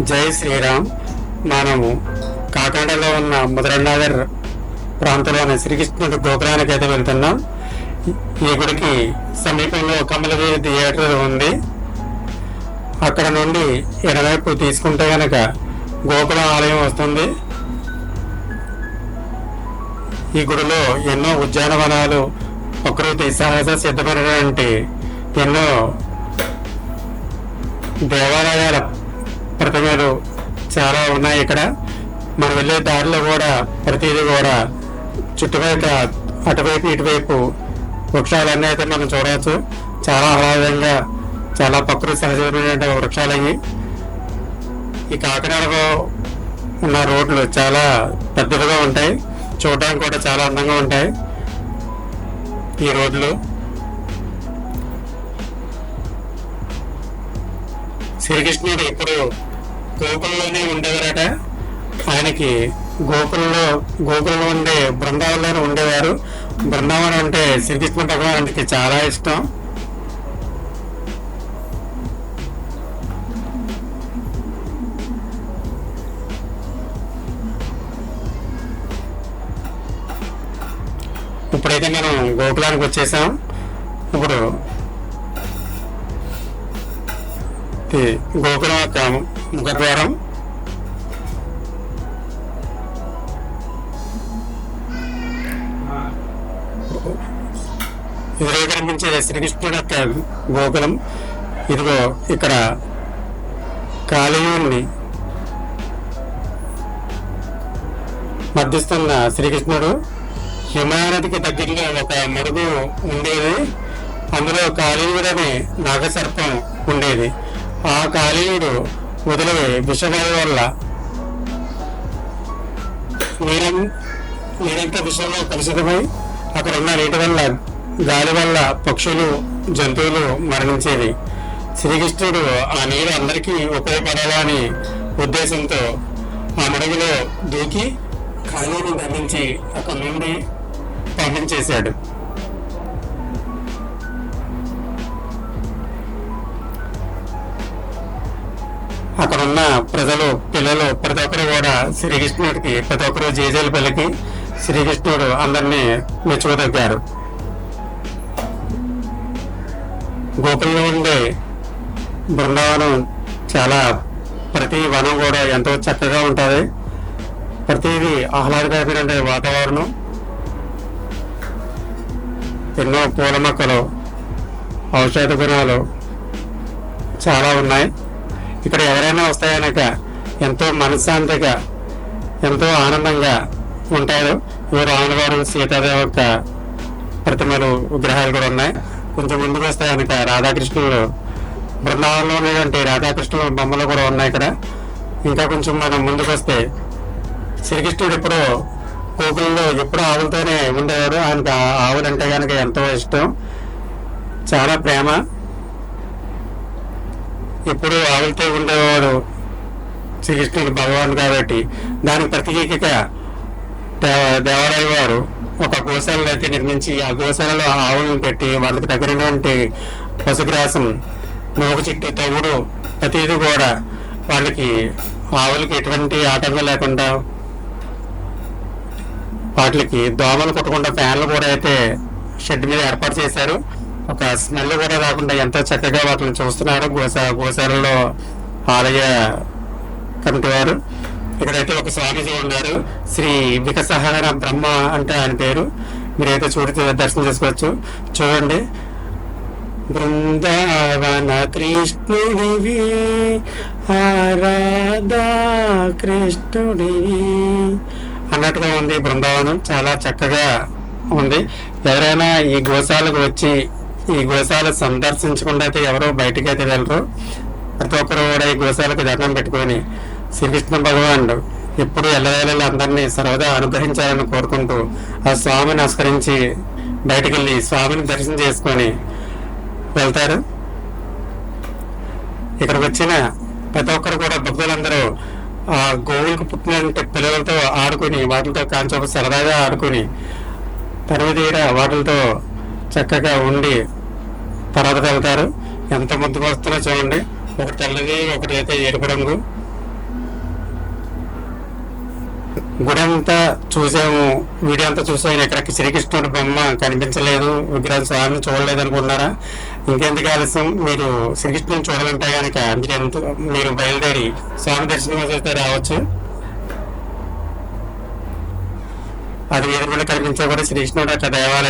జై శ్రీరామ్. మనము కాకినాడలో ఉన్న ముదరనగర్ ప్రాంతంలోని శ్రీకృష్ణుడి గోకులానికి అయితే వెళ్తున్నాం. ఈ గుడికి సమీపంలో కమలగిరి థియేటర్ ఉంది. అక్కడ నుండి ఎడవైపు తీసుకుంటే కనుక గోకుల ఆలయం వస్తుంది. ఈ గుడిలో ఎన్నో ఉద్యానవనాలు ప్రకృతి సహజ సిద్ధపడినటువంటి ఎన్నో దేవాలయాల ప్రతిమలు చాలా ఉన్నాయి ఇక్కడ. మనం వెళ్ళే దారిలో కూడా ప్రతిదీ కూడా చుట్టుపక్కల అటువైపు ఇటువైపు వృక్షాలన్నీ అయితే మనం చూడవచ్చు. చాలా ఆహ్లాదంగా చాలా ప్రకృతి సహజమైన వృక్షాలు అవి ఈ కాకినాడలో ఉన్న రోడ్లు చాలా పెద్దదిగా ఉంటాయి. చూడడానికి కూడా చాలా అందంగా ఉంటాయి. ఈ రోడ్లు. శ్రీకృష్ణుడు ఎప్పుడు గోకులంలోనే ఉండేవారట. ఆయనకి గోకులంలో గోకులంలో ఉండే బృందావనంలోనే ఉండేవారు. బృందావనం అంటే శ్రీకృష్ణ భగవానికి చాలా ఇష్టం. ఇప్పుడైతే మనం గోకులానికి వచ్చేసాం. ఇప్పుడు గోకులం యొక్క ముఖద్వారం ఎదురుగా కనిపించేది శ్రీకృష్ణుడు యొక్క గోకులం. ఇదిగో ఇక్కడ కాళీయుని మధ్యస్తున్న శ్రీకృష్ణుడు హిమానదికి దగ్గరలో ఒక మరుగు ఉండేది. అందులో కాళీయుడనే అనే నాగసర్పం ఉండేది. ఆ కాళీయుడు వదిలే విషగాలి వల్ల నీరం నీరంతా విషయంలో కలుషితమై అక్కడ ఉన్న నీటి వల్ల గాలి వల్ల పక్షులు జంతువులు మరణించేవి. శ్రీకృష్ణుడు ఆ నీరు అందరికీ ఉపయోగపడాలని ఉద్దేశంతో ఆ మడుగులో దూకి ఖాళీని ధరించి అక్కడ నుండి పంపించేశాడు అక్కడ ఉన్న ప్రజలు పిల్లలు ప్రతి ఒక్కరు కూడా శ్రీకృష్ణుడికి ప్రతి ఒక్కరు జేజేలు పలికి శ్రీకృష్ణుడు అందరినీ మెచ్చుకోదగ్గారు. గోకులంలో ఉండే బృందావనం చాలా ప్రతి వనం కూడా ఎంతో చక్కగా ఉంటుంది. ప్రతిదీ ఆహ్లాదకరమైన వాతావరణం. ఎన్నో పూల మొక్కలు ఔషధ గుణాలు చాలా ఉన్నాయి. ఇక్కడ ఎవరైనా వస్తాయనక ఎంతో మనశ్శాంతిగా ఎంతో ఆనందంగా ఉంటారు. ఈ గారు సీతాదేవి యొక్క ప్రతిమలు విగ్రహాలు కూడా ఉన్నాయి. కొంచెం ముందుకు అనక రాధాకృష్ణులు? బృందావనంలో ఉన్నటువంటి రాధాకృష్ణుల బొమ్మలు కూడా ఉన్నాయి ఇక్కడ. ఇంకా కొంచెం మనం ముందుకు వస్తే శ్రీకృష్ణుడు ఎప్పుడో గోకులంలో ఎప్పుడూ ఆవులతోనే ఉండేవారు ఆయనకు ఆవులంటే ఆవులు అంటే కనుక ఎంతో ఇష్టం. చాలా ప్రేమ. ఇప్పుడు ఆవులతో ఉండేవాడు శ్రీకృష్ణుడు భగవాన్ కాబట్టి. దానికి ప్రత్యేకగా దేవాలయ వారు ఒక గోశాలను అయితే నిర్మించి ఆ గోశాలలో ఆవులను పెట్టి వాళ్ళకి దగ్గరైనటువంటి పశుగ్రాసం నోకు చెట్టు తవుడు ప్రతిదీ కూడా వాళ్ళకి ఆవులకి ఎటువంటి ఆటంకం లేకుండా వాటికి దోమలు కొట్టకుండా ఫ్యాన్లు కూడా అయితే షెడ్ మీద ఏర్పాటు చేశారు. ఒక స్మెల్ కూడా రాకుండా ఎంతో చక్కగా వాటిని చూస్తున్నారు. గోసా గోశాలలో ఆలయ కమిటీ వారు. ఇక్కడైతే ఒక స్వామీజీ ఉన్నారు. శ్రీ వికసహరణ బ్రహ్మ అంటే ఆయన పేరు. మీరైతే చూడితే దర్శనం చేసుకోవచ్చు. చూడండి. బృందావన కృష్ణుడివి ఆరాధా కృష్ణుడివి. అన్నట్టుగా ఉంది బృందావనం. చాలా చక్కగా ఉంది. ఎవరైనా ఈ గోశాలకు వచ్చి ఈ గోశాల సందర్శించకుండా అయితే ఎవరో బయటకు అయితే వెళ్ళరు. ప్రతి ఒక్కరు కూడా ఈ గోశాలకు దండం పెట్టుకొని శ్రీకృష్ణ భగవానుడు ఎప్పుడు ఎల్లవేళలు అందరినీ సర్వదా అనుగ్రహించాలని కోరుకుంటూ ఆ స్వామిని నమస్కరించి బయటికి వెళ్ళి స్వామిని దర్శనం చేసుకొని వెళ్తారు. ఇక్కడికి వచ్చిన ప్రతి ఒక్కరు కూడా భక్తులందరూ ఆ గోవులకు పుట్టిన పిల్లలతో ఆడుకుని వాటితో కాంచొక సరదాగా ఆడుకుని తరువు తీర వాటితో చక్కగా ఉండి తర్వాత వెళ్తారు. ఎంత ముద్దు వస్తుందో చూడండి. ఒకటి తెల్లది ఒకటి అయితే ఎరుపు రంగు. గుడి అంతా చూసాము. వీడియో అంతా చూసాము. ఇక్కడ శ్రీకృష్ణుడి బొమ్మ కనిపించలేదు. విగ్రహం స్వామిని చూడలేదు అనుకుంటున్నారా? ఇంకెందుకు ఆలస్యం? మీరు శ్రీకృష్ణుని చూడాలంటే కనుక మీరు ఎంత మీరు బయలుదేరి స్వామి దర్శనం చేస్తే రావచ్చు. అది ఎదురుగా కనిపించే కూడా శ్రీకృష్ణుడు యొక్క దేవాలయం